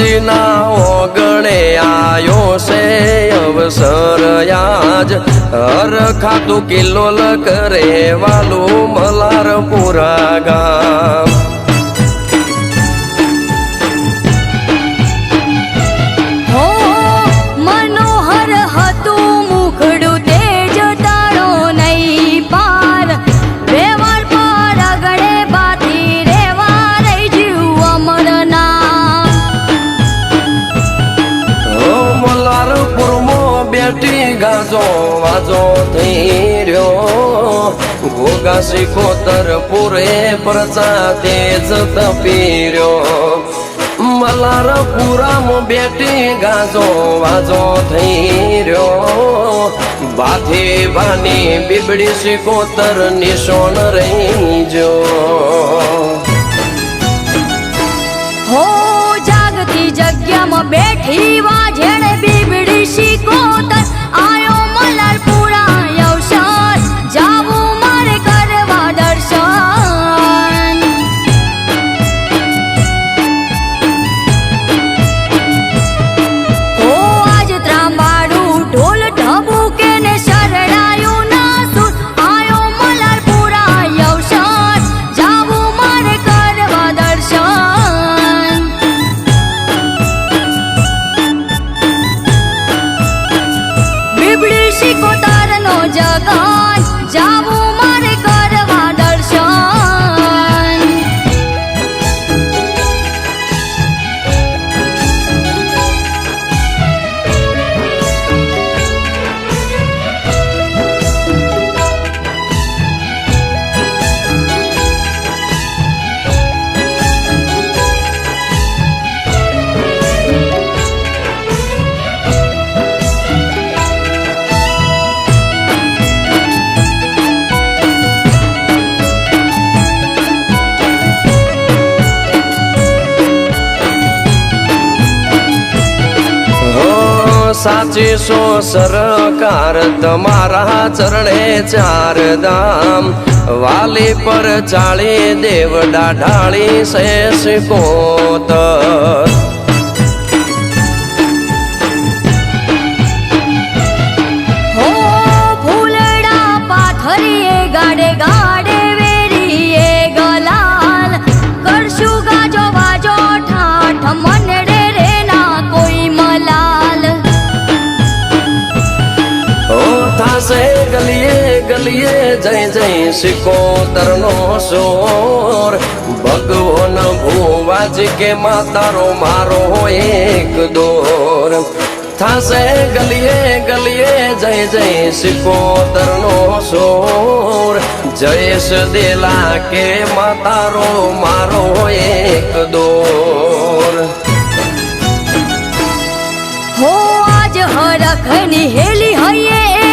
માજીના ઓગણે આયો છે અવસર આજ હર ખાતું કિલ્લોલ કરે વાલું મલાર પુરા ગામ. ગાજો વાજો થઈ રહ્યો. ગોગા શીખોતર પૂરે પ્રચા તેજ તપી રહ્યો પુરામ બેટી ગાજો વાજો થઈ રહ્યો. બાથી બાની બીબડી શીખોતર નિશોન રહી જો સાચી સો સરકાર તમારા ચરણે ચાર ધામ. વાલી પર ચાળી દેવડા ઢાળી શેષ કોતર ગલીએ ગલીએ જય જય સિકોતર નો સોર ભગવાન ભુવાજ કે માતારો, મારો એક દોર. થાશે ગલીએ ગલીએ જય જય સિકોતર નો સોર જયેશ દેલા કે માતારો, મારો એક દોર.